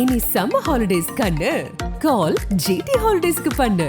இனி summer holidays கண்ணு. கால் GT ஹாலிடேஸ்க்கு பண்ணு.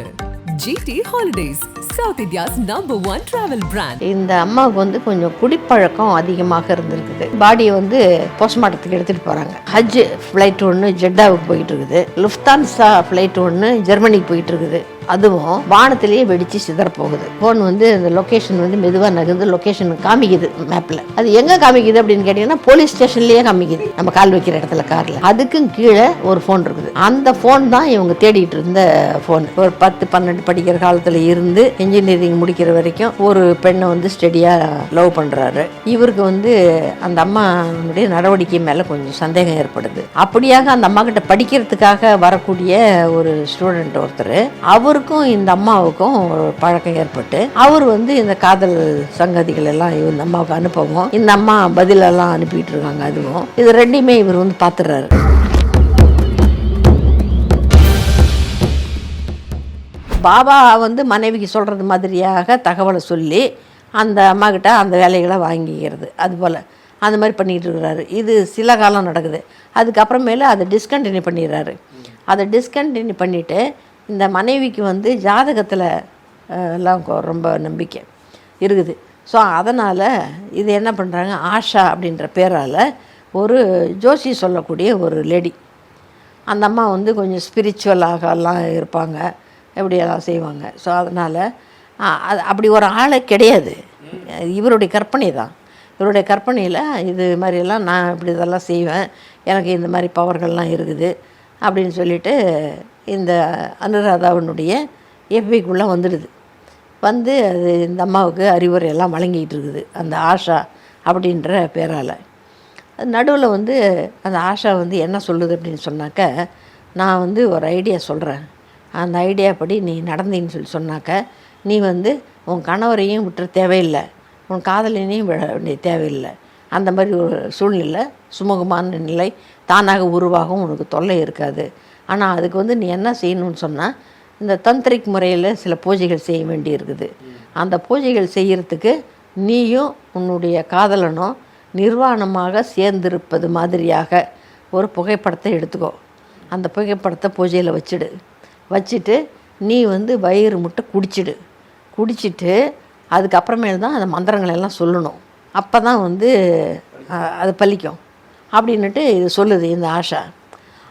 GT holidays south India's number one travel brand இந்த அம்மாவுக்கு வந்து கொஞ்சம் குடிப்பழக்கம் அதிகமாக இருந்திருக்குது. பாடியை வந்து போஸ்ட்மார்ட்டத்துக்கு எடுத்துகிட்டு போகிறாங்க ஹஜ் ஃப்ளைட் ஒன்று ஜெட்டாவுக்கு போயிட்டு இருக்குது. லுஃப்தான்ஸா ஃப்ளைட் ஒன்று ஜெர்மனிக்கு போயிட்டு இருக்குது. அதுவும் வானத்திலேயே வெடிச்சு சிதற போகுது ஃபோன் வந்து அந்த லொக்கேஷன் வந்து மெதுவாக நகர்ந்து லொக்கேஷன் காமிக்குது மேப்பில் அது எங்கே காமிக்குது அப்படின்னு கேட்டிங்கன்னா போலீஸ் ஸ்டேஷன்லேயே காமிக்குது. நம்ம கால் வைக்கிற இடத்துல காரில். அதுக்கும் கீழே ஒரு ஃபோன் இருக்குது. அந்த ஃபோன் தான் இவங்க தேடிட்டு இருந்த ஃபோன் ஒரு பத்து பன்னெண்டு படிக்கிற காலத்தில் இருந்து இன்ஜினியரிங் முடிக்கிற வரைக்கும் ஒரு பெண்ணை வந்து ஸ்டெடியாக லவ் பண்ணுறாரு இவருக்கு வந்து அந்த அம்மாவுடைய நடவடிக்கை மேலே கொஞ்சம் சந்தேகம் ஏற்படுது. அப்படியாக அந்த அம்மா கிட்ட படிக்கிறதுக்காக வரக்கூடிய ஒரு ஸ்டூடெண்ட் ஒருத்தர் அவர் அவருக்கும் இந்த அம்மாவுக்கும் ஒரு பழக்கம் ஏற்பட்டு அவர் வந்து இந்த காதல் சங்கதிகள் எல்லாம் இந்த அம்மாவுக்கு அனுப்பவும் இந்த அம்மா பதிலெல்லாம் அனுப்பிட்டு இருக்காங்க அதுவும். இது ரெண்டையுமே இவர் வந்து பார்த்துறாரு பாபா வந்து மனைவிக்கு சொல்கிறது மாதிரியாக தகவலை சொல்லி அந்த அம்மாக்கிட்ட அந்த வேலைகளை வாங்கிக்கிறது அதுபோல் அந்த மாதிரி பண்ணிகிட்டு இருக்கிறாரு இது சில காலம் நடக்குது. அதுக்கப்புறமேல அதை டிஸ்கண்டினியூ பண்ணிடுறாரு. அதை டிஸ்கண்டினியூ பண்ணிவிட்டு இந்த மனைவிக்கு வந்து ஜாதகத்தில் எல்லாம் ரொம்ப நம்பிக்கை இருக்குது. ஸோ அதனால் இது என்ன பண்ணுறாங்க ஆஷா அப்படின்ற பேரால் ஒரு ஜோசி சொல்லக்கூடிய ஒரு லேடி. அந்த அம்மா வந்து கொஞ்சம் ஸ்பிரிச்சுவலாகலாம் இருப்பாங்க எப்படியெல்லாம் செய்வாங்க. ஸோ அதனால் அது அப்படி ஒரு ஆளே கிடையாது. இவருடைய கற்பனை தான். இவருடைய கற்பனையில் இது மாதிரியெல்லாம் நான் இப்படி இதெல்லாம் செய்வேன் எனக்கு இந்த மாதிரி பவர்கள்லாம் இருக்குது. அப்படின்னு சொல்லிட்டு இந்த அனுராதாவினுடைய எஃபிக்குள்ளே வந்துடுது. வந்து அது இந்த அம்மாவுக்கு அறிவுரையெல்லாம் வழங்கிக்கிட்டு இருக்குது அந்த ஆஷா அப்படின்ற பேரால். நடுவில் வந்து அந்த ஆஷா வந்து என்ன சொல்லுது அப்படின்னு சொன்னாக்க நான் வந்து ஒரு ஐடியா சொல்கிறேன் அந்த ஐடியா படி நீ நடந்தீன்னு சொல்லி சொன்னாக்க நீ வந்து உன் கணவரையும் விட்டுற தேவையில்லை. உன் காதலினையும் விட வேண்டிய தேவையில்லை. அந்த மாதிரி ஒரு சூழ்நிலை சுமூகமான நிலை தானாக உருவாகும் உனக்கு தொல்லை இருக்காது. ஆனால் அதுக்கு வந்து நீ என்ன செய்யணும்னு சொன்னால் இந்த தந்திரிக் முறையில் சில பூஜைகள் செய்ய வேண்டி இருக்குது அந்த பூஜைகள் செய்கிறதுக்கு நீயும் உன்னுடைய காதலனும் நிர்வாணமாக சேர்ந்திருப்பது மாதிரியாக ஒரு புகைப்படத்தை எடுத்துக்கோ. அந்த புகைப்படத்தை பூஜையில் வச்சிடு. வச்சுட்டு நீ வந்து வயிறு முட்டை குடிச்சிடு. குடிச்சிட்டு அதுக்கப்புறமேல் தான் அந்த மந்திரங்களை எல்லாம் சொல்லணும். அப்போ தான் வந்து அது பலிக்கும். அப்படின்னுட்டு இது சொல்லுது இந்த ஆஷா.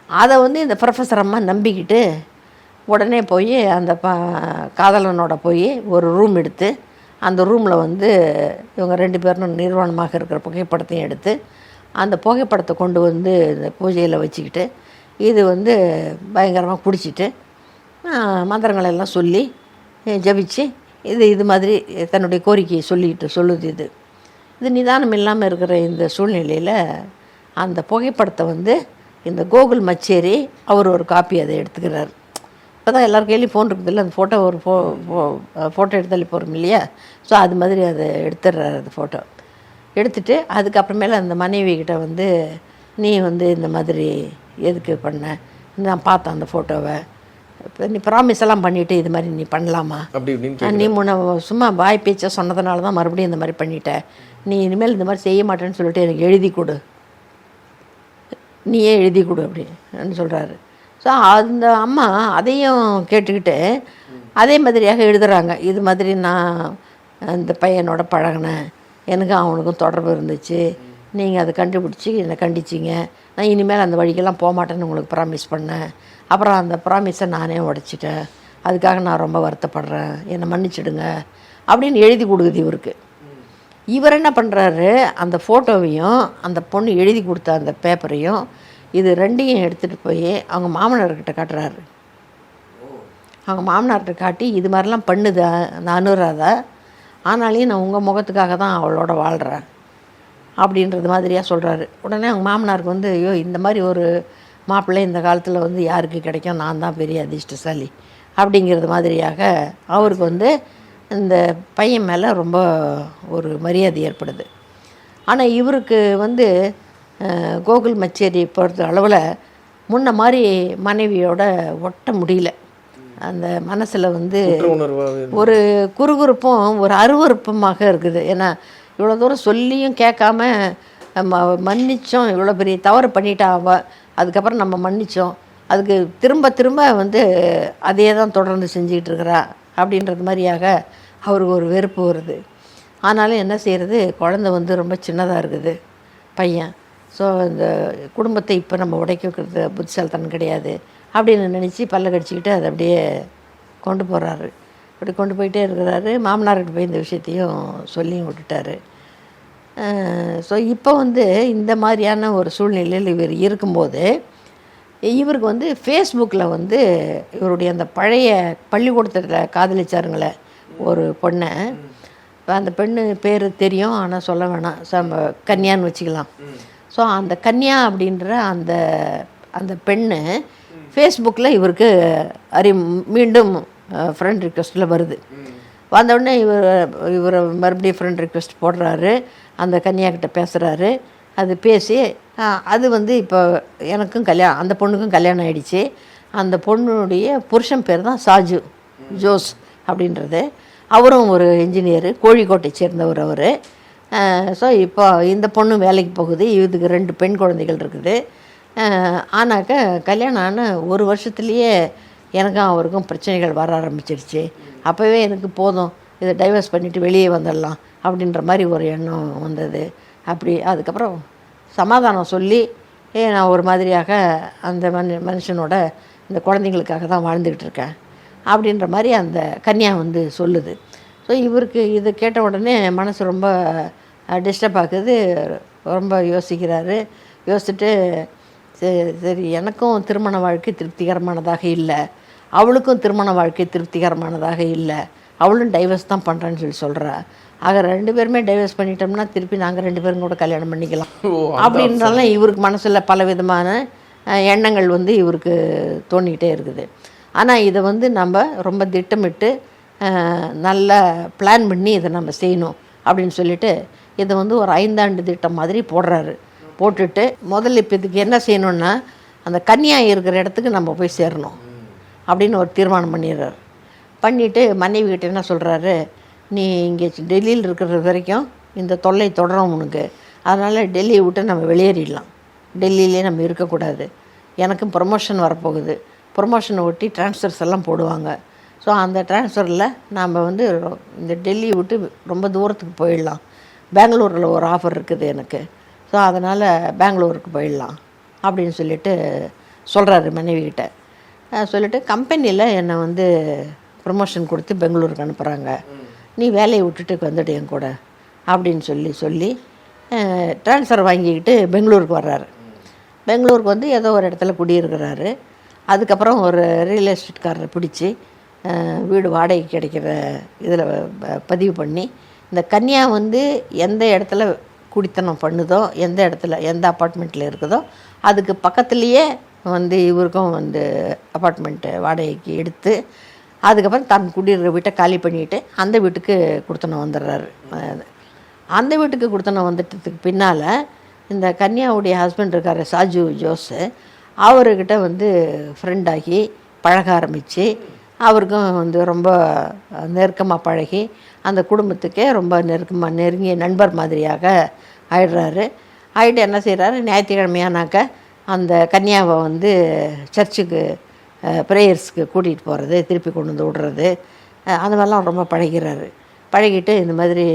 அதை வந்து இந்த ப்ரொஃபஸர் அம்மா நம்பிக்கிட்டு உடனே போய் அந்த ப காதலனோட போய் ஒரு ரூம் எடுத்து அந்த ரூமில் வந்து இவங்க ரெண்டு பேரும் நிர்வாணமாக இருக்கிற புகைப்படத்தையும் எடுத்து அந்த புகைப்படத்தை கொண்டு வந்து இந்த பூஜையில் வச்சுக்கிட்டு இது வந்து பயங்கரமாக குடிச்சிட்டு ஆஹ், மந்திரங்களை எல்லாம் சொல்லி ஜபிச்சு ஜெபிச்சு இது இது மாதிரி தன்னுடைய கோரிக்கையை சொல்லிட்டு சொல்லுது இது. இது நிதானம் இல்லாமல் இருக்கிற இந்த சூழ்நிலையில் அந்த புகைப்படத்தை வந்து இந்த கோகுல் மச்சேரி அவர் ஒரு காப்பி அதை எடுத்துக்கிறார். இப்போ தான் எல்லார் கையிலையும் ஃபோன் இருக்குதுல்ல அந்த ஃபோட்டோ ஒரு ஃபோ ஃபோட்டோ எடுத்தாலே போகிறோம் இல்லையா? ஸோ அது மாதிரி அதை எடுத்துடுறாரு அந்த ஃபோட்டோ எடுத்துட்டு அதுக்கப்புறமேல அந்த மனைவி கிட்ட வந்து நீ வந்து இந்த மாதிரி எதுக்கு பண்ண? நான் பார்த்தேன் அந்த ஃபோட்டோவை இப்போ நீ ப்ராமிஸ் எல்லாம் பண்ணிவிட்டு இது மாதிரி நீ பண்ணலாமா? நீ முன்ன சும்மா பாய் பேச்சை சொன்னதுனால தான் மறுபடியும் இந்த மாதிரி பண்ணிட்ட. நீ இனிமேல் இந்த மாதிரி செய்ய மாட்டேன்னு சொல்லிட்டு எனக்கு எழுதி கொடு. நீயே எழுதி கொடு அப்படின்னு சொல்கிறாரு ஸோ அந்த அம்மா அதையும் கேட்டுக்கிட்டு அதே மாதிரியாக எழுதுறாங்க. இது மாதிரி நான் அந்த பையனோட பழகினேன். எனக்கும் அவனுக்கும் தொடர்பு இருந்துச்சு. நீங்கள் அதை கண்டுபிடிச்சி என்னை கண்டிச்சிங்க. நான் இனிமேல் அந்த வழிக்கெல்லாம் போக மாட்டேன்னு உங்களுக்கு ப்ராமிஸ் பண்ணேன். அப்புறம் அந்த ப்ராமிஸை நானே உடைச்சிட்டேன். அதுக்காக நான் ரொம்ப வருத்தப்படுறேன். என்னை மன்னிச்சிடுங்க அப்படின்னு எழுதி கொடுக்குது இவருக்கு. இவர் என்ன பண்ணுறாரு அந்த ஃபோட்டோவையும் அந்த பொண்ணு எழுதி கொடுத்த அந்த பேப்பரையும் இது ரெண்டையும் எடுத்துகிட்டு போய் அவங்க மாமனார்கிட்ட காட்டுறாரு. அவங்க மாமனார்கிட்ட காட்டி இது மாதிரிலாம் பண்ணுது? அந்த அனுராதா ஆனாலையும் நான் உங்கள் முகத்துக்காக தான் அவளோட வாழ்கிறேன் அப்படின்றது மாதிரியாக சொல்கிறாரு உடனே அவங்க மாமனாருக்கு வந்து ஐயோ இந்த மாதிரி ஒரு மாப்பிள்ளை இந்த காலத்தில் வந்து யாருக்கு கிடைக்கும்? நான் தான் பெரிய அதிர்ஷ்டசாலி. அப்படிங்கிறது மாதிரியாக அவருக்கு வந்து இந்த பையன் மேலே ரொம்ப ஒரு மரியாதை ஏற்படுது. ஆனால் இவருக்கு வந்து கோகுல் மச்சேரி பொறுத்த அளவில் முன்ன மாதிரி மனைவியோட ஒட்ட முடியல. அந்த மனசில் வந்து ஒரு குறுகுறுப்பும் ஒரு அருவருப்புமாக இருக்குது. ஏன்னா இவ்வளோ தூரம் சொல்லியும் கேட்காம மன்னிச்சோம் இவ்வளோ பெரிய தவறு பண்ணிட்டா அதுக்கப்புறம் நம்ம மன்னிச்சோம். அதுக்கு திரும்ப திரும்ப வந்து அதே தான் தொடர்ந்து செஞ்சுக்கிட்டு இருக்கிறா அப்படின்றது மாதிரியாக அவருக்கு ஒரு வெறுப்பு வருது. ஆனாலும் என்ன செய்கிறது குழந்தை வந்து ரொம்ப சின்னதாக இருக்குது. பையன். ஸோ இந்த குடும்பத்தை இப்போ நம்ம உடைக்க வைக்கிறது புத்திசாலித்தனம் கிடையாது. அப்படின்னு நினச்சி பல்ல கடிச்சிக்கிட்டு அதை அப்படியே கொண்டு போகிறாரு அப்படி கொண்டு போயிட்டே இருக்கிறாரு. மாமனார்கிட்ட போய் இந்த விஷயத்தையும் சொல்லியும் விட்டுட்டாரு. ஸோ இப்போ வந்து இந்த மாதிரியான ஒரு சூழ்நிலையில் இவர் இருக்கும்போது இவருக்கு வந்து ஃபேஸ்புக்கில் வந்து இவருடைய அந்த பழைய பள்ளிக்கூடத்தில் காதலிச்சாருங்களே ஒரு பொண்ணை. அந்த பெண்ணு பேர் தெரியும் ஆனால் சொல்ல வேணாம். சம கன்யான்னு வச்சுக்கலாம். ஸோ அந்த கன்யா அப்படின்ற அந்த அந்த பெண்ணு ஃபேஸ்புக்கில் இவருக்கு அறி மீண்டும் ஃப்ரெண்ட் ரிக்வெஸ்ட்டில் வருது. வந்தவுடனே இவர் இவர் மறுபடியும் ஃப்ரெண்ட் ரிக்வெஸ்ட் போடுறாரு. அந்த கன்னியாக்கிட்ட பேசுகிறாரு அது பேசி அது வந்து இப்போ எனக்கும் கல்யாணம் அந்த பொண்ணுக்கும் கல்யாணம் ஆயிடுச்சு. அந்த பொண்ணுடைய புருஷன் பேர் தான் சாஜு. ஜோஸ் அப்படின்றது. அவரும் ஒரு இன்ஜினியர் கோழிக்கோட்டை சேர்ந்தவர் அவர். ஸோ இப்போ இந்த பொண்ணு வேலைக்கு போகுது இதுக்கு ரெண்டு பெண் குழந்தைகள் இருக்குது. ஆனாக்க கல்யாணம் ஆன ஒரு வருஷத்துலேயே எனக்கும் அவருக்கும் பிரச்சனைகள் வர ஆரம்பிச்சிருச்சு. அப்போவே எனக்கு போதும் இதை டைவர்ஸ் பண்ணிவிட்டு வெளியே வந்துடலாம் அப்படின்ற மாதிரி ஒரு எண்ணம் வந்தது. அப்படி அதுக்கப்புறம் சமாதானம் சொல்லி ஏ நான் ஒரு மாதிரியாக அந்த மனு மனுஷனோட இந்த குழந்தைங்களுக்காக தான் வாழ்ந்துக்கிட்டு இருக்கேன். அப்படின்ற மாதிரி அந்த கன்யா வந்து சொல்லுது. ஸோ இவருக்கு இது கேட்ட உடனே மனசு ரொம்ப டிஸ்டர்ப் ஆகுது. ரொம்ப யோசிக்கிறாரு. யோசிச்சுட்டு சரி சரி எனக்கும் திருமண வாழ்க்கை திருப்திகரமானதாக இல்லை. அவளுக்கும் திருமண வாழ்க்கை திருப்திகரமானதாக இல்லை. அவளும் டைவர்ஸ் தான் பண்ணுறேன்னு சொல்லி சொல்கிறா ஆக ரெண்டு பேருமே டைவர்ஸ் பண்ணிட்டோம்னா திருப்பி நாங்கள் ரெண்டு பேரும் கூட கல்யாணம் பண்ணிக்கலாம். அப்படின்றலாம் இவருக்கு மனசில் பல விதமான எண்ணங்கள் வந்து இவருக்கு தோணிக்கிட்டே இருக்குது. ஆனால் இதை வந்து நம்ம ரொம்ப திட்டமிட்டு நல்ல பிளான் பண்ணி இதை நம்ம செய்யணும் அப்படின்னு சொல்லிட்டு இதை வந்து ஒரு ஐந்தாண்டு திட்டம் மாதிரி போடுறாரு. போட்டுட்டு முதல்ல இப்போ இதுக்கு என்ன செய்யணும்னா அந்த கன்னியா இருக்கிற இடத்துக்கு நம்ம போய் சேரணும் அப்படின்னு ஒரு தீர்மானம் பண்ணிடுறாரு. பண்ணிவிட்டு மனைவி கிட்ட என்ன சொல்கிறாரு நீ இங்கே டெல்லியில் இருக்கிற வரைக்கும் இந்த தொல்லை தொடரும் உனக்கு. அதனால் டெல்லியை விட்டு நம்ம வெளியேறிடலாம். டெல்லியிலே நம்ம இருக்கக்கூடாது. எனக்கும் ப்ரொமோஷன் வரப்போகுது. ப்ரொமோஷனை ஒட்டி ட்ரான்ஸ்ஃபர்ஸ் எல்லாம் போடுவாங்க. ஸோ அந்த ட்ரான்ஸ்ஃபரில் நாம் வந்து ரொ- இந்த டெல்லியை விட்டு ரொம்ப தூரத்துக்கு போயிடலாம். பெங்களூரில் ஒரு ஆஃபர் இருக்குது எனக்கு. ஸோ அதனால் பெங்களூருக்கு போயிடலாம் அப்படின்னு சொல்லிட்டு சொல்கிறாரு மனைவிக்கிட்ட சொல்லிவிட்டு கம்பெனியில் என்னை வந்து ப்ரொமோஷன் கொடுத்து பெங்களூருக்கு அனுப்புகிறாங்க நீ வேலையை விட்டுட்டு வந்துடு என் கூட அப்படின்னு சொல்லி சொல்லி ட்ரான்ஸ்ஃபர் வாங்கிக்கிட்டு பெங்களூருக்கு வர்றாரு. பெங்களூருக்கு வந்து ஏதோ ஒரு இடத்துல குடியிருக்கிறாரு. அதுக்கப்புறம் ஒரு ரியல் எஸ்டேட்காரரை பிடிச்சி வீடு வாடகைக்கு கிடைக்கிற இதில் பதிவு பண்ணி இந்த கன்னியா வந்து எந்த இடத்துல குடித்தனம் பண்ணுதோ எந்த இடத்துல எந்த அப்பார்ட்மெண்ட்டில் இருக்குதோ அதுக்கு பக்கத்துலேயே வந்து இவருக்கும் வந்து அப்பார்ட்மெண்ட்டு வாடகைக்கு எடுத்து அதுக்கப்புறம் தான் குடியிருக்கிற வீட்டை காலி பண்ணிட்டு அந்த வீட்டுக்கு கொடுத்தனம் வந்துடுறாரு. அந்த வீட்டுக்கு கொடுத்தனம் வந்துட்டதுக்கு பின்னால் இந்த கன்யாவுடைய ஹஸ்பண்ட் இருக்கார் சாஜு ஜோஸு அவர்கிட்ட வந்து ஃப்ரெண்டாகி பழக ஆரம்பித்து அவருக்கும் வந்து ரொம்ப நெருக்கமாக பழகி அந்த குடும்பத்துக்கே ரொம்ப நெருக்கமாக நெருங்கிய நண்பர் மாதிரியாக ஆயிடுறாரு. ஆகிட்டு என்ன செய்கிறாரு ஞாயிற்றுக்கிழமையானாக்க அந்த கன்யாவை வந்து சர்ச்சுக்கு ப்ரேயர்ஸ்க்கு கூட்டிகிட்டு போகிறது திருப்பி கொண்டு வந்து விடுறது அந்த மாதிரிலாம் ரொம்ப பழகிறாரு. பழகிட்டு இந்த மாதிரி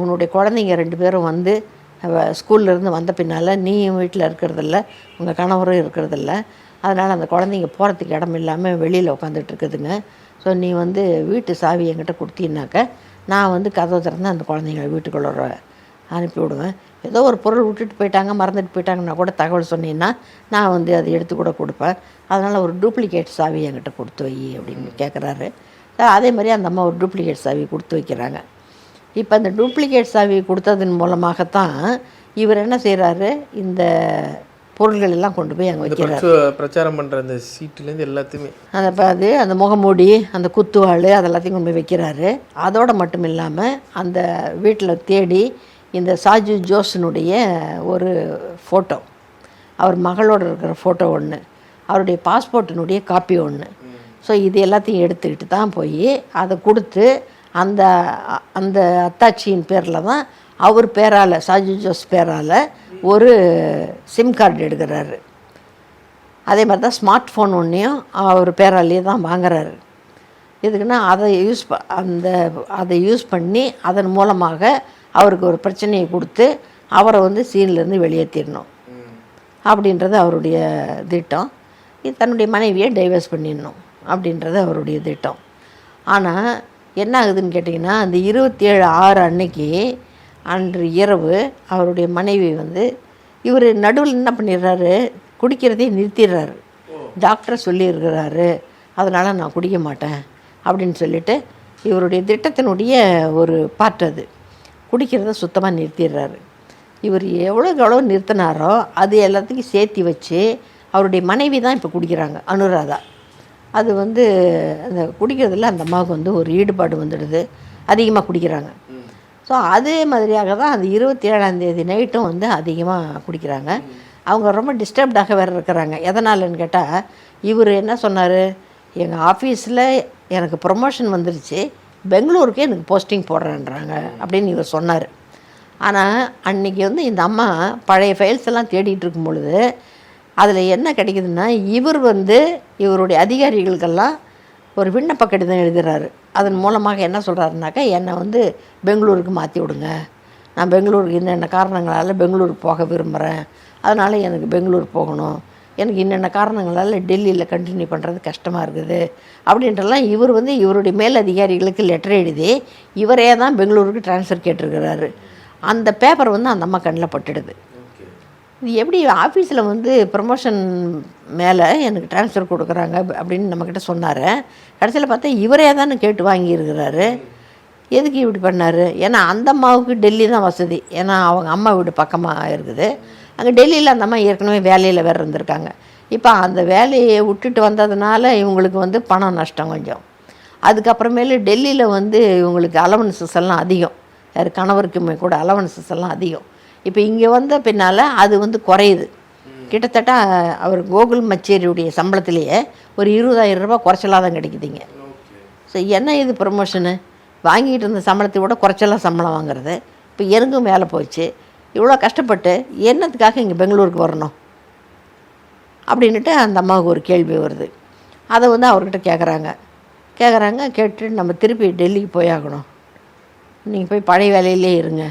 உன்னுடைய குழந்தைங்க ரெண்டு பேரும் வந்து ஸ்கூல்லேருந்து வந்த பின்னால் நீயும் வீட்டில் இருக்கிறதில்ல உங்கள் கணவரும் இருக்கிறதில்ல. அதனால் அந்த குழந்தைங்க போகிறதுக்கு இடம் இல்லாமல் வெளியில் உட்காந்துட்ருக்குதுங்க ஸோ நீ வந்து வீட்டு சாவி என்கிட்ட கொடுத்தீங்கன்னாக்க நான் வந்து கதவை திறந்து அந்த குழந்தைங்கள வீட்டுக்குள்ள அனுப்பி விடுவேன். ஏதோ ஒரு பொருள் விட்டுட்டு போயிட்டாங்க மறந்துட்டு போயிட்டாங்கன்னா கூட தகவல் சொன்னீங்கன்னா நான் வந்து அதை எடுத்து கூட கொடுப்பேன். அதனால் ஒரு டூப்ளிகேட் சாவி என்கிட்ட கொடுத்து வை அப்படின்னு கேட்குறாரு அதே மாதிரி அந்த அம்மா ஒரு டூப்ளிகேட் சாவி கொடுத்து வைக்கிறாங்க. இப்போ அந்த டூப்ளிகேட் சாவி கொடுத்ததன் மூலமாகத்தான் இவர் என்ன செய்கிறாரு இந்த பொருள்கள் எல்லாம் கொண்டு போய் அங்கே வைக்கிறார். பிரச்ச- பிரச்சாரம் பண்ற அந்த சீட்டுலேருந்து எல்லாத்தையுமே. அந்த அது அந்த முகமூடி அந்த குத்துவாள் அதெல்லாத்தையும் கொண்டு போய் வைக்கிறாரு. அதோடு மட்டும் இல்லாமல் அந்த வீட்டில் தேடி இந்த சாஜு ஜோஸனுடைய ஒரு ஃபோட்டோ அவர் மகளோட இருக்கிற ஃபோட்டோ ஒன்று அவருடைய பாஸ்போர்ட்டினுடைய காப்பி ஒன்று ஸோ இது எல்லாத்தையும் எடுத்துக்கிட்டு தான் போய் அதை கொடுத்து அந்த அந்த அத்தாச்சியின் பேரில் தான் அவர் பேரால் சாஜி ஜோஸ் பேரால் ஒரு சிம் கார்டு எடுக்கிறாரு. அதே மாதிரி தான் ஸ்மார்ட் ஃபோன் ஒன்றையும் அவர் பேராலேயே தான் வாங்குறாரு. எதுக்குன்னா அதை யூஸ் ப அந்த அதை யூஸ் பண்ணி அதன் மூலமாக அவருக்கு ஒரு பிரச்சனையை கொடுத்து அவரை வந்து சீன்லேருந்து வெளியேற்றிடணும் அப்படின்றது அவருடைய திட்டம். இது தன்னுடைய மனைவியை டைவர்ஸ் பண்ணிடணும் அப்படின்றது அவருடைய திட்டம். ஆனால் என்ன ஆகுதுன்னு கேட்டிங்கன்னா அந்த இருபத்தி ஏழு ஆறு அன்னைக்கு அன்று இரவு அவருடைய மனைவி வந்து இவர் நடுவில் என்ன பண்ணிடுறாரு? குடிக்கிறதே நிறுத்திடுறாரு. டாக்டர் சொல்லியிருக்கிறாரு. அதனால் நான் குடிக்க மாட்டேன் அப்படின்னு சொல்லிட்டு இவருடைய திட்டத்தினுடைய ஒரு பார்ட் அது. குடிக்கிறத சுத்தமாக நிறுத்திடுறாரு. இவர் எவ்வளோக்கு எவ்வளோ நிறுத்தினாரோ அது எல்லாத்துக்கும் சேர்த்தி வச்சு அவருடைய மனைவி தான் இப்போ குடிக்கிறாங்க அனுராதா. அது வந்து அந்த குடிக்கிறதுல அந்த அம்மாவுக்கு வந்து ஒரு ஈடுபாடு வந்துடுது. அதிகமாக குடிக்கிறாங்க. ஸோ அதே மாதிரியாக தான் அந்த இருபத்தி ஏழாம் தேதி நைட்டும் வந்து அதிகமாக குடிக்கிறாங்க. அவங்க ரொம்ப டிஸ்டர்ப்டாக வேறு இருக்கிறாங்க. எதனாலன்னு கேட்டால் இவர் என்ன சொன்னார்? எங்கள் ஆஃபீஸில் எனக்கு ப்ரொமோஷன் வந்துருச்சு. பெங்களூருக்கே எனக்கு போஸ்டிங் போடுறேன்றாங்க அப்படின்னு இவர் சொன்னார். ஆனால் அன்றைக்கி வந்து இந்த அம்மா பழைய ஃபைல்ஸ் எல்லாம் தேடிட்டு இருக்கும் பொழுது அதில் என்ன கிடைக்குதுன்னா இவர் வந்து இவருடைய அதிகாரிகளுக்கெல்லாம் ஒரு விண்ணப்ப கடிதம் எழுதுறாரு. அதன் மூலமாக என்ன சொல்கிறாருனாக்கா என்னை வந்து பெங்களூருக்கு மாற்றி விடுங்க. நான் பெங்களூருக்கு இன்னென்ன காரணங்களால் பெங்களூருக்கு போக விரும்புகிறேன் அதனால் எனக்கு பெங்களூர் போகணும். எனக்கு இன்னென்ன காரணங்களால் டெல்லியில் கண்டினியூ பண்ணுறது கஷ்டமாக இருக்குது. அப்படின்றலாம் இவர் வந்து இவருடைய மேல் அதிகாரிகளுக்கு லெட்டர் எழுதி இவரே தான் பெங்களூருக்கு ட்ரான்ஸ்ஃபர் கேட்டிருக்கிறாரு. அந்த பேப்பர் வந்து அந்த அம்மா கண்ணில் பட்டுடுது. இது எப்படி ஆஃபீஸில் வந்து ப்ரமோஷன் மேலே எனக்கு ட்ரான்ஸ்ஃபர் கொடுக்குறாங்க அப்படின்னு நம்மக்கிட்ட சொன்னார். கடைசியில் பார்த்தா இவரே தானே கேட்டு வாங்கியிருக்கிறாரு. எதுக்கு இப்படி பண்ணார்? ஏன்னா அந்த அம்மாவுக்கு டெல்லி தான் வசதி. ஏன்னா அவங்க அம்மா வீடு பக்கமாக இருக்குது. அங்கே டெல்லியில் அந்த அம்மா ஏற்கனவே வேலையில் வேறு இருந்திருக்காங்க. இப்போ அந்த வேலையை விட்டுட்டு வந்ததுனால இவங்களுக்கு வந்து பணம் நஷ்டம் கொஞ்சம். அதுக்கப்புறமேலு டெல்லியில் வந்து இவங்களுக்கு அலவன்சஸ் எல்லாம் அதிகம். யார் கணவருக்குமே கூட அலவன்சஸ் எல்லாம் அதிகம். இப்போ இங்கே வந்த பின்னால் அது வந்து குறையுது. கிட்டத்தட்ட அவர் கோகுல் மச்சேரியுடைய சம்பளத்திலேயே ஒரு இருபதாயிரம் ரூபாய் குறைச்சலாக தான் கிடைக்குதுங்க ஸோ என்ன இது ப்ரமோஷனு வாங்கிட்டு இருந்த சம்பளத்தை விட குறைச்சலாக சம்பளம் வாங்குறது. இப்போ எனக்கும் வேலை போச்சு. இவ்வளோ கஷ்டப்பட்டு என்னத்துக்காக இங்கே பெங்களூருக்கு வரணும்? அப்படின்ட்டு அந்த அம்மாவுக்கு ஒரு கேள்வி வருது. அதை வந்து அவர்கிட்ட கேட்குறாங்க கேட்குறாங்க கேட்டு நம்ம திருப்பி டெல்லிக்கு போய் ஆகணும் நீங்கள் போய் பழைய வேலையிலே இருங்க.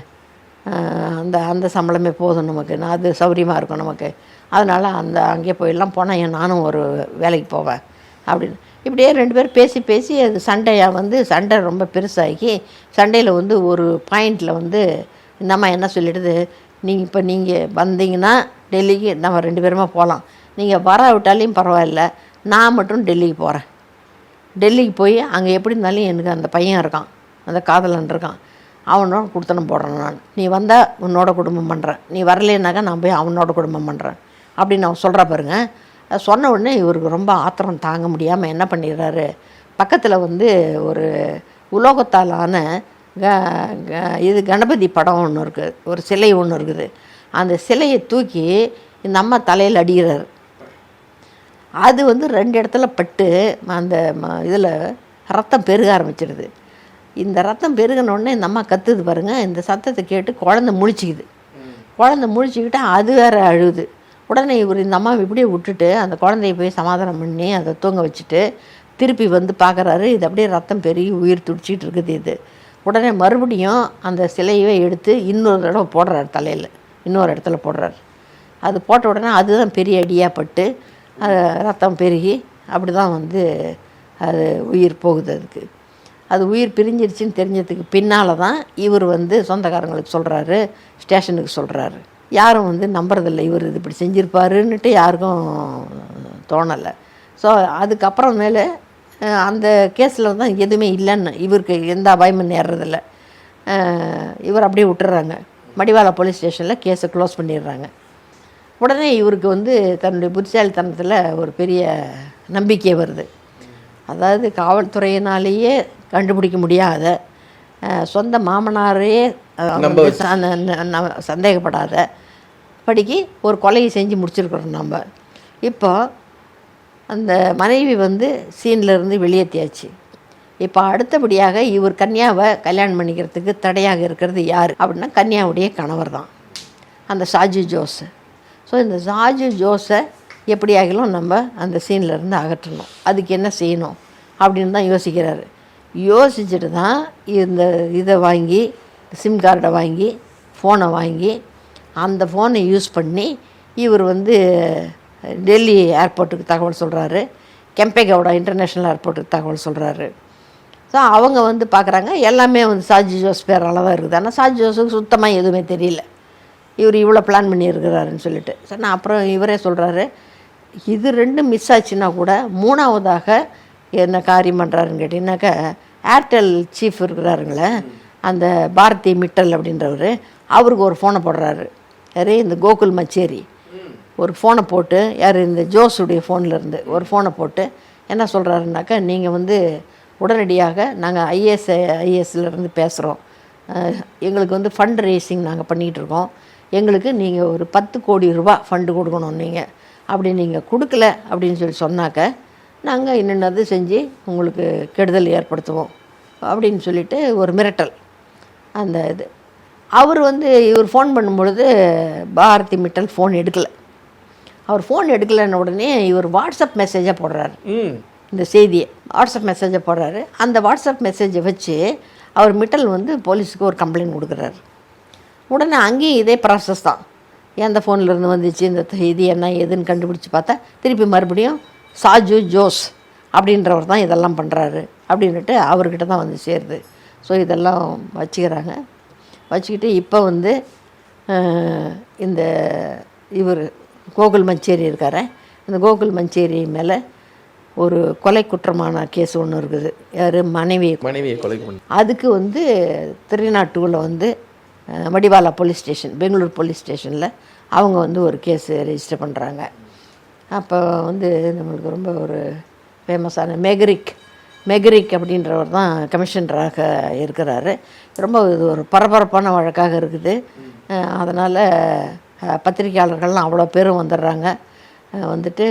அந்த அந்த சம்பளமே போதும் நமக்கு. நான் அது சௌகரியமாக இருக்கும் நமக்கு. அதனால் அந்த அங்கே போயெல்லாம் போனால் ஏன் நானும் ஒரு வேலைக்கு போவேன். அப்படின்னு. இப்படியே ரெண்டு பேரும் பேசி பேசி அது சண்டையாக வந்து சண்டை ரொம்ப பெருசாகி சண்டையில் வந்து ஒரு பாயிண்டில் வந்து இந்த அம்மா என்ன சொல்லிடுது? நீங்கள் இப்போ நீங்கள் வந்தீங்கன்னா டெல்லிக்கு நம்ம ரெண்டு பேருமா போகலாம் நீங்கள் வராவிட்டாலையும் பரவாயில்ல. நான் மட்டும் டெல்லிக்கு போகிறேன் டெல்லிக்கு போய் அங்கே எப்படி இருந்தாலும் எனக்கு அந்த பையன் இருக்கான். அந்த காதலன் இருக்கான். அவனோட கொடுத்தனும் போடுறேன் நான். நீ வந்தால் உன்னோட குடும்பம் பண்ணுறேன் நீ வரலேனாக்கா நான் போய் அவனோட குடும்பம் பண்ணுறேன் அப்படின்னு அவன் சொல்கிற பாருங்க. சொன்ன உடனே இவருக்கு ரொம்ப ஆத்திரம் தாங்க முடியாமல் என்ன பண்ணிடுறாரு? பக்கத்தில் வந்து ஒரு உலோகத்தால் ஆன க க- இது கணபதி படம் ஒன்று இருக்குது ஒரு சிலை ஒன்று இருக்குது. அந்த சிலையை தூக்கி இந்த அம்மா தலையில் அடிகிறார் அது வந்து ரெண்டு இடத்துல பட்டு அந்த இதில் ரத்தம் பெருக ஆரம்பிச்சிடுது இந்த ரத்தம் பெருகின உடனே இந்த அம்மா கத்துது பாருங்க. இந்த சத்தத்தை கேட்டு குழந்தை முழிச்சிக்குது. குழந்தை முழிச்சிக்கிட்டு அது வேற அழுது. உடனே இவர் இந்த அம்மா இப்படியே விட்டுட்டு அந்த குழந்தைய போய் சமாதானம் பண்ணி அதை தூங்க வச்சுட்டு திருப்பி வந்து பார்க்குறாரு. இது அப்படியே ரத்தம் பெருகி உயிர் துடிச்சிட்டு இருக்குது இது. உடனே மறுபடியும் அந்த சிலையவே எடுத்து இன்னொரு தடவை போடுறாரு தலையில். இன்னொரு இடத்துல போடுறாரு. அது போட்ட உடனே அதுதான் பெரிய அடியாக பட்டு ரத்தம் பெருகி அப்படி தான் வந்து அது உயிர் போகுது அதுக்கு. அது உயிர் பிரிஞ்சிருச்சுன்னு தெரிஞ்சதுக்கு பின்னால் தான் இவர் வந்து சொந்தக்காரங்களுக்கு சொல்கிறாரு ஸ்டேஷனுக்கு சொல்கிறாரு யாரும் வந்து நம்புறதில்லை இவர் இது இப்படி செஞ்சுருப்பாருன்னுட்டு யாருக்கும் தோணலை. ஸோ அதுக்கப்புறமேல அந்த கேஸில் தான் எதுவுமே இல்லைன்னு இவருக்கு எந்த அபாயமும் நேர்றதில்ல. இவர் அப்படியே விட்டுறாங்க. மடிவாளா போலீஸ் ஸ்டேஷனில் கேஸை க்ளோஸ் பண்ணிடுறாங்க. உடனே இவருக்கு வந்து தன்னுடைய புத்திசாலித்தனத்தில் ஒரு பெரிய நம்பிக்கை வருது. அதாவது காவல்துறையினாலேயே கண்டுபிடிக்க முடியாத சொந்த மாமனாரே அஹ், நம்ப வந்து ச- ந- ந- ந- சந்தேகப்படாத படிக்கு ஒரு கொலையை செஞ்சு முடிச்சிருக்கிறோம் நம்ம. இப்போ அந்த மனைவி வந்து சீன்ல இருந்து வெளியேற்றியாச்சு இப்போ அடுத்தபடியாக இவர் கன்யாவை கல்யாணம் பண்ணிக்கிறதுக்கு தடையாக இருக்கிறது யார்? அப்படின்னா கன்யாவுடைய கணவர் தான். அந்த சாஜு ஜோஸ் ஸோ இந்த சாஜு ஜோஸை எப்படி ஆகிலும் நம்ம அந்த சீனில் இருந்து அகற்றணும். அதுக்கு என்ன செய்யணும்? அப்படின்னு தான் யோசிக்கிறாரு. யோசிச்சுட்டு தான் இந்த இதை வாங்கி சிம் கார்டை வாங்கி ஃபோனை வாங்கி அந்த ஃபோனை யூஸ் பண்ணி இவர் வந்து டெல்லி ஏர்போர்ட்டுக்கு தகவல் சொல்கிறாரு கெம்பேகவுடா இன்டர்நேஷ்னல் ஏர்போர்ட்டுக்கு தகவல் சொல்கிறாரு ஸோ அவங்க வந்து பார்க்குறாங்க எல்லாமே வந்து சாஜி ஜோஸ் பேரால் தான் இருக்குது. ஆனால் சாஜி ஜோஸுக்கு சுத்தமாக எதுவுமே தெரியல. இவர் இவ்வளோ பிளான் பண்ணியிருக்கிறாருன்னு சொல்லிட்டு. சரி நான் அப்புறம் இவரே சொல்கிறாரு இது ரெண்டும் மிஸ் ஆச்சுன்னா கூட மூணாவதாக என்ன காரியம் பண்ணுறாருன்னு கேட்டிங்கனாக்கா ஏர்டெல் சீஃப் இருக்கிறாருங்களே அந்த பாரதி மிட்டல் அப்படின்றவர் அவருக்கு ஒரு ஃபோனை போடுறாரு. யாரே? இந்த கோகுல் மச்சேரி. ஒரு ஃபோனை போட்டு யார்? இந்த ஜோஸுடைய ஃபோனில் இருந்து ஒரு ஃபோனை போட்டு என்ன சொல்கிறாருனாக்கா நீங்கள் வந்து உடனடியாக நாங்கள் ஐஏஎஸ் ஐஏஎஸ்லேருந்து பேசுகிறோம் எங்களுக்கு வந்து ஃபண்ட் ரேசிங் நாங்கள் பண்ணிகிட்டு இருக்கோம். எங்களுக்கு நீங்கள் ஒரு பத்து கோடி ரூபா ஃபண்டு கொடுக்கணும் நீங்கள் அப்படி நீங்கள் கொடுக்கல அப்படின்னு சொல்லி சொன்னாக்க நாங்கள் என்னென்னது செஞ்சு உங்களுக்கு கெடுதல் ஏற்படுத்துவோம் அப்படின்னு சொல்லிட்டு ஒரு மிரட்டல். அந்த இது. அவர் வந்து இவர் ஃபோன் பண்ணும்பொழுது பாரதி மிட்டல் ஃபோன் எடுக்கலை. அவர் ஃபோன் எடுக்கலைன்ன உடனே இவர் வாட்ஸ்அப் மெசேஜாக போடுறாரு. ம். இந்த செய்தியை. வாட்ஸ்அப் மெசேஜை போடுறாரு. அந்த வாட்ஸ்அப் மெசேஜை வச்சு அவர் மிட்டல் வந்து போலீஸுக்கு ஒரு கம்ப்ளைண்ட் கொடுக்குறாரு. உடனே அங்கேயும் இதே ப்ராசஸ் தான். எந்த ஃபோன்ல இருந்து வந்துச்சு? இந்த செய்தி என்ன ஏதுன்னு கண்டுபிடிச்சி பார்த்தா திருப்பி மறுபடியும் சாஜு ஜோஸ் அப்படின்றவர் தான் இதெல்லாம் பண்ணுறாரு அப்படின்னுட்டு அவர்கிட்ட தான் வந்து சேருது. ஸோ இதெல்லாம் வச்சுக்கிறாங்க. வச்சுக்கிட்டு இப்போ வந்து இந்த இவர் கோகுல் மஞ்சேரி இருக்காரு இந்த கோகுல் மஞ்சேரி மேலே ஒரு கொலை குற்றமான கேஸ் ஒன்று இருக்குது. யார்? மனைவி மனைவியை கொலை அதுக்கு வந்து திருநாட்டூரில் வந்து Madiwala police station Bengaluru police ஸ்டேஷனில் அவங்க வந்து ஒரு கேஸ் ரெஜிஸ்டர் பண்ணுறாங்க அப்போ வந்து நம்மளுக்கு ரொம்ப ஒரு ஃபேமஸான மெகரிக் மெகரிக் அப்படின்றவர் தான் கமிஷனராக இருக்கிறாரு. ரொம்ப இது ஒரு பரபரப்பான வழக்காக இருக்குது. அதனால் பத்திரிகையாளர்கள்லாம் அவ்வளோ பேரும் வந்துடுறாங்க. வந்துட்டு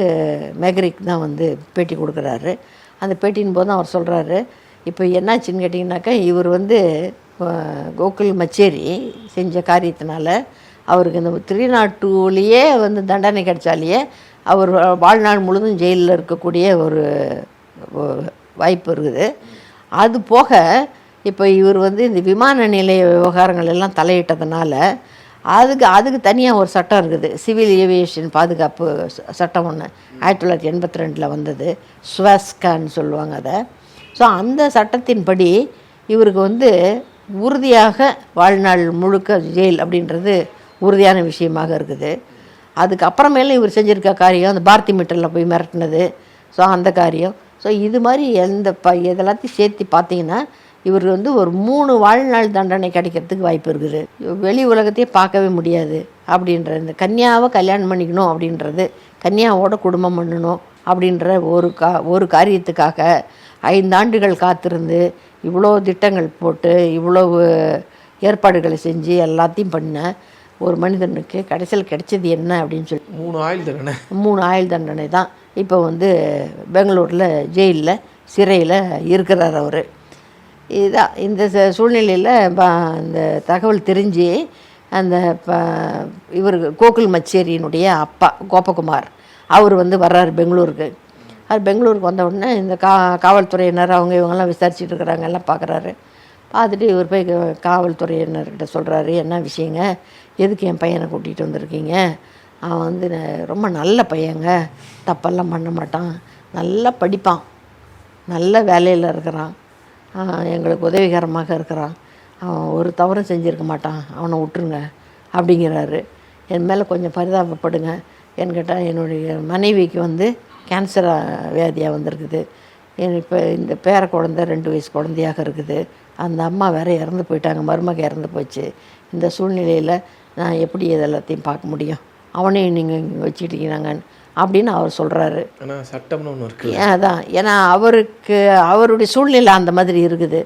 மெகரிக் தான் வந்து பேட்டி கொடுக்குறாரு. அந்த பேட்டியின் போது அவர் சொல்கிறாரு இப்போ என்னாச்சுன்னு கேட்டிங்கனாக்கா இவர் வந்து கோகுல் மச்சேரி செஞ்ச காரியத்தினால அவருக்கு இந்த த்ரீ நாட் டூலேயே வந்து தண்டனை கிடைச்சாலேயே அவர் வாழ்நாள் முழுதும் ஜெயிலில் இருக்கக்கூடிய ஒரு வாய்ப்பு இருக்குது. அது போக இப்போ இவர் வந்து இந்த விமான நிலைய விவகாரங்கள் எல்லாம் தலையிட்டதுனால அதுக்கு அதுக்கு தனியாக ஒரு சட்டம் இருக்குது. சிவில் ஏவியேஷன் பாதுகாப்பு சட்டம் ஒன்று ஆயிரத்தி தொள்ளாயிரத்தி எண்பத்தி ரெண்டில் வந்தது. ஸ்வஸ்கான்னு சொல்லுவாங்க அதை. ஸோ அந்த சட்டத்தின்படி இவருக்கு வந்து உறுதியாக வாழ்நாள் முழுக்க ஜெயில் அப்படின்றது உறுதியான விஷயமாக இருக்குது. அதுக்கு அப்புறமேலும் இவர் செஞ்சிருக்க காரியம் அந்த பாரதி மீட்டரில் போய் மிரட்டினது. ஸோ அந்த காரியம். ஸோ இது மாதிரி எந்த ப இதெல்லாத்தையும் சேர்த்து பார்த்தீங்கன்னா இவர் வந்து ஒரு மூணு வாழ்நாள் தண்டனை கிடைக்கிறதுக்கு வாய்ப்பு இருக்குது. வெளி உலகத்தையே பார்க்கவே முடியாது அப்படின்ற இந்த கன்யாவை கல்யாணம் பண்ணிக்கணும் அப்படின்றது கன்யாவோட குடும்பம் பண்ணணும் அப்படின்ற ஒரு கா ஒரு காரியத்துக்காக ஐந்தாண்டுகள் காத்திருந்து இவ்வளோ திட்டங்கள் போட்டு இவ்வளவு ஏற்பாடுகளை செஞ்சு எல்லாத்தையும் பண்ண ஒரு மனிதனுக்கு கடைசியில் கிடைச்சது என்ன அப்படின்னு சொல்லி மூணு ஆயில் தண்டனை. மூணு ஆயுள் தண்டனை தான். இப்போ வந்து பெங்களூரில் ஜெயிலில் சிறையில் இருக்கிறார் அவர். இதான் இந்த சூழ்நிலையில் அந்த தகவல் தெரிஞ்சு அந்த இவர் கோகுல் மச்சேரியினுடைய அப்பா கோபகுமார் அவர் வந்து வர்றாரு பெங்களூருக்கு. அவர் பெங்களூருக்கு வந்த உடனே இந்த கா காவல்துறையினர் அவங்க இவங்கெல்லாம் விசாரிச்சுட்டு இருக்கிறாங்க எல்லாம் பார்க்குறாரு பார்த்துட்டு இவர் போய் காவல்துறையினர்கிட்ட சொல்கிறாரு என்ன விஷயங்க? எதுக்கு என் பையனை கூட்டிகிட்டு வந்திருக்கீங்க? அவன் வந்து ரொம்ப நல்ல பையங்க. தப்பெல்லாம் பண்ண மாட்டான். நல்லா படிப்பான். நல்ல வேலையில் இருக்கிறான். எங்களுக்கு உதவிகரமாக இருக்கிறான். அவன் ஒரு தவறும் செஞ்சுருக்க மாட்டான். அவனை விட்டுருங்க. அப்படிங்கிறாரு. என் மேலே கொஞ்சம் பரிதாபப்படுங்க. என்கிட்ட கேட்டால் என்னுடைய மனைவிக்கு வந்து கேன்சர் வியாதியாக வந்திருக்குது. இப்போ இந்த பேர குழந்தை ரெண்டு வயசு குழந்தையாக இருக்குது. அந்த அம்மா வேற இறந்து போயிட்டாங்க மருமக இறந்து போச்சு. இந்த சூழ்நிலையில் நான் எப்படி இது எல்லாத்தையும் பார்க்க முடியும்? அவனையும் நீங்கள் இங்கே வச்சுக்கிட்டீங்கன்னாங்க அப்படின்னு அவர் சொல்கிறாரு சட்டம்னு ஒன்று இருக்கு ஏன் அதான் ஏன்னா அவருக்கு அவருடைய சூழ்நிலை அந்த மாதிரி இருக்குது.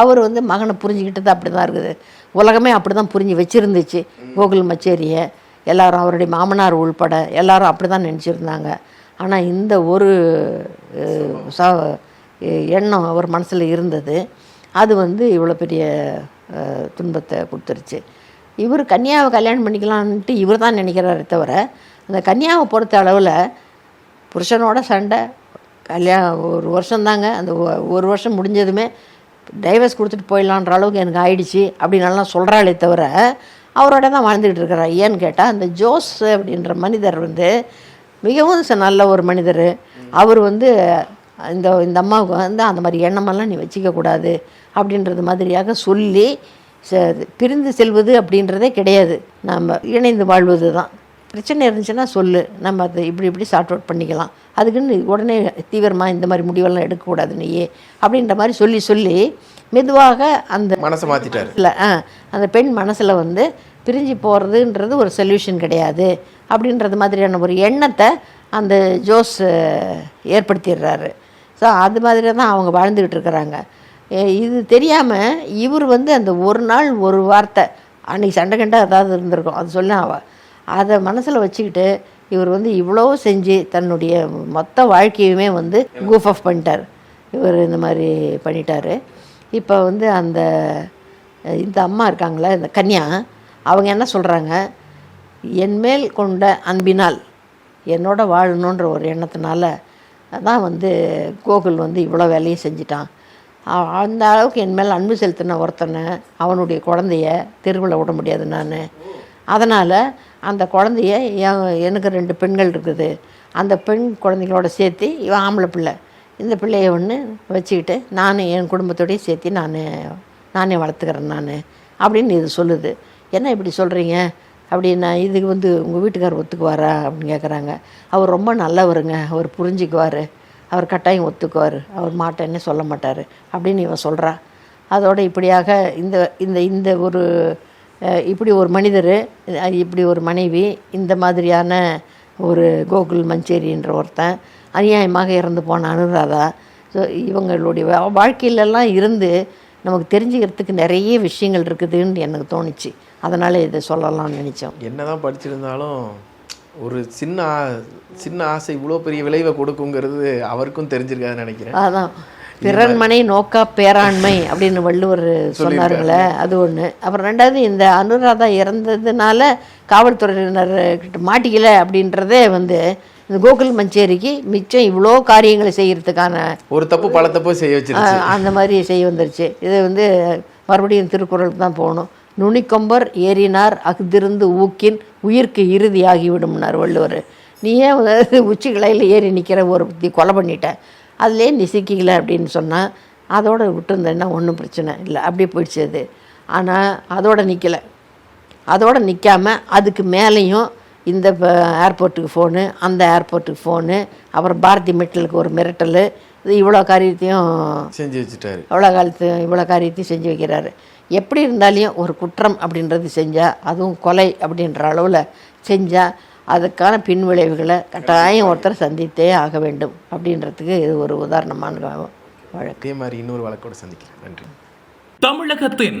அவர் வந்து மகனை புரிஞ்சுக்கிட்டது அப்படி தான் இருக்குது. உலகமே அப்படி தான் புரிஞ்சு வச்சுருந்துச்சு. கோகுல் மச்சேரியை. எல்லாரும் அவருடைய மாமனார் உள்பட எல்லாரும் அப்படி தான் நினச்சிருந்தாங்க. ஆனால் இந்த ஒரு ச- எண்ணம் அவர் மனசில் இருந்தது. அது வந்து இவ்வளோ பெரிய துன்பத்தை கொடுத்துருச்சு. இவர் கன்யாவை கல்யாணம் பண்ணிக்கலான்ட்டு இவர் தான் நினைக்கிறாரே தவிர அந்த கன்னியாவை பொறுத்த அளவில் புருஷனோட சண்டை கல்யாணம் ஒரு வருஷம்தாங்க அந்த ஒ- ஒரு வருஷம் முடிஞ்சதுமே டைவர்ஸ் கொடுத்துட்டு போயிடலான்ற அளவுக்கு எனக்கு ஆயிடுச்சு அப்படின்னலாம் சொல்கிறாளே தவிர அவரோட தான் வாழ்ந்துக்கிட்டு இருக்கிறார். ஏன்னு கேட்டால் அந்த ஜோஸ் அப்படின்ற மனிதர் வந்து மிகவும் நல்ல ஒரு மனிதர். அவர் வந்து இந்த இந்த அம்மாவுக்கு வந்து அந்த மாதிரி எண்ணமெல்லாம் நீ வச்சிக்க கூடாது அப்படின்றது மாதிரியாக சொல்லி பிரிந்து செல்வது அப்படின்றதே கிடையாது. நம்ம இணைந்து வாழ்வது தான். பிரச்சனை இருந்துச்சுன்னா சொல்லு. நம்ம அதை இப்படி இப்படி சார்ட் அவுட் பண்ணிக்கலாம். அதுக்குன்னு உடனே தீவிரமாக இந்த மாதிரி முடிவெல்லாம் எடுக்கக்கூடாது நீயே அப்படின்ற மாதிரி சொல்லி சொல்லி மெதுவாக அந்த மனசை மாத்திட்டாரு. இல்லை ஆ அந்த பெண் மனசில் வந்து பிரிஞ்சு போகிறதுன்றது ஒரு சொல்யூஷன் கிடையாது. அப்படின்றது மாதிரியான ஒரு எண்ணத்தை அந்த ஜோஸ் ஏற்படுத்திடுறாரு. ஸோ அது மாதிரி தான் அவங்க வாழ்ந்துக்கிட்டு இருக்கிறாங்க. இது தெரியாமல் இவர் வந்து அந்த ஒரு நாள் ஒரு வார்த்தை அன்னைக்கு சண்டை கண்டா ஏதாவது இருந்திருக்கும் அது சொல்ல அவ. அதை மனசில் வச்சுக்கிட்டு இவர் வந்து இவ்வளோ செஞ்சு தன்னுடைய மொத்த வாழ்க்கையுமே வந்து கூஃப் ஆஃப் பண்ணிட்டார். இவர் இந்த மாதிரி பண்ணிட்டார். இப்போ வந்து அந்த இந்த அம்மா இருக்காங்களே இந்த கன்யா அவங்க என்ன சொல்கிறாங்க என்மேல் கொண்ட அன்பினால் என்னோட வாழணுன்ற ஒரு எண்ணத்தினால தான் வந்து கோகுல் வந்து இவ்வளோ வேலையும் செஞ்சிட்டான். அந்த அளவுக்கு என் மேல் அன்பு செலுத்தின ஒருத்தனை அவனுடைய குழந்தைய தெருவில் விட முடியாது நான். அதனால் அந்த குழந்தைய எனக்கு ரெண்டு பெண்கள் இருக்குது. அந்த பெண் குழந்தைகளோட சேர்த்து இவன் ஆம்பளை பிள்ளை. இந்த பிள்ளைய ஒன்று வச்சுக்கிட்டு நான் என் குடும்பத்தோடையும் சேர்த்து நான் நானே வளர்த்துக்கிறேன் நான் அப்படின்னு இது சொல்லுது. என்ன இப்படி சொல்கிறீங்க அப்படின்னா இதுக்கு வந்து உங்கள் வீட்டுக்கார் ஒத்துக்குவாரா அப்படின்னு கேட்குறாங்க அவர் ரொம்ப நல்லவருங்க. அவர் புரிஞ்சுக்குவார். அவர் கட்டாயம் ஒத்துக்குவார். அவர் மாட்டேன்னு சொல்ல மாட்டார்? அப்படின்னு இவன் சொல்கிறா அதோட இப்படியாக இந்த இந்த இந்த ஒரு இப்படி ஒரு மனிதர் இப்படி ஒரு மனைவி இந்த மாதிரியான ஒரு கோகுல் மஞ்சேரின்ற ஒருத்தன் அநியாயமாக இறந்து போன அனுராதா. ஸோ இவங்களுடைய வா- வாழ்க்கையிலெல்லாம் இருந்து நமக்கு தெரிஞ்சுக்கிறதுக்கு நிறைய விஷயங்கள் இருக்குதுன்னு எனக்கு தோணுச்சு. அதனால் இதை சொல்லலாம்னு நினச்சோம். என்னதான் படிச்சிருந்தாலும் ஒரு சின்ன சின்ன ஆசை இவ்வளோ பெரிய விளைவை கொடுக்குங்கிறது அவருக்கும் தெரிஞ்சிருக்காதுன்னு நினைக்கிறேன். அதான். பிறன்மனை நோக்கா பேராண்மை அப்படின்னு வள்ளுவர் சொன்னாருங்களே அது ஒன்று அப்புறம் ரெண்டாவது இந்த அனுராதா இறந்ததுனால காவல்துறையினர் கிட்ட மாட்டிக்கல அப்படின்றதே வந்து இந்த கோகுல் மஞ்சேரிக்கு மிச்சம் இவ்வளோ காரியங்களை செய்யறதுக்கான ஒரு தப்பு பல தப்பு செய்ய அஹ், அந்த மாதிரி செய்ய வந்துருச்சு. இது வந்து மறுபடியும் திருக்குறளுக்கு தான் போகணும். நுனிக்கொம்பர் ஏறினார் அஃதிருந்து ஊக்கின் உயிர்க்கு இறுதி ஆகிவிடும்னார் வள்ளுவர். நீ ஏன் உச்சி கிளையில் ஏறி நிற்கிற ஒரு புத்தி கொலை பண்ணிட்ட? அதுலேயே நீ சிக்கிக்கல அப்படின்னு சொன்னால் அதோட விட்டுருந்தேன்னா ஒன்றும் பிரச்சனை இல்லை. அப்படியே போயிடுச்சு அது. ஆனால் அதோட நிற்கலை அதோட நிற்காம அதுக்கு மேலேயும் இந்த ஏர்போர்ட்டுக்கு ஃபோனு அந்த ஏர்போர்ட்டுக்கு ஃபோனு அப்புறம் பாரதி மெட்டலுக்கு ஒரு மிரட்டல். இது இவ்வளோ காரியத்தையும் செஞ்சு வச்சுட்டாரு. எவ்வளோ காலத்து இவ்வளோ காரியத்தையும் செஞ்சு வைக்கிறாரு. எப்படி இருந்தாலையும் ஒரு குற்றம் அப்படின்றது செஞ்சால் அதுவும் கொலை அப்படின்ற அளவில் செஞ்சால் அதுக்கான பின்விளைவுகளை கட்டாயம் ஒருத்தர் சந்தித்தே ஆக வேண்டும் அப்படின்றதுக்கு இது ஒரு உதாரணமான வழக்கு. மாதிரி இன்னொரு வழக்கோட சந்திக்கிறேன். நன்றி. தமிழகத்தின்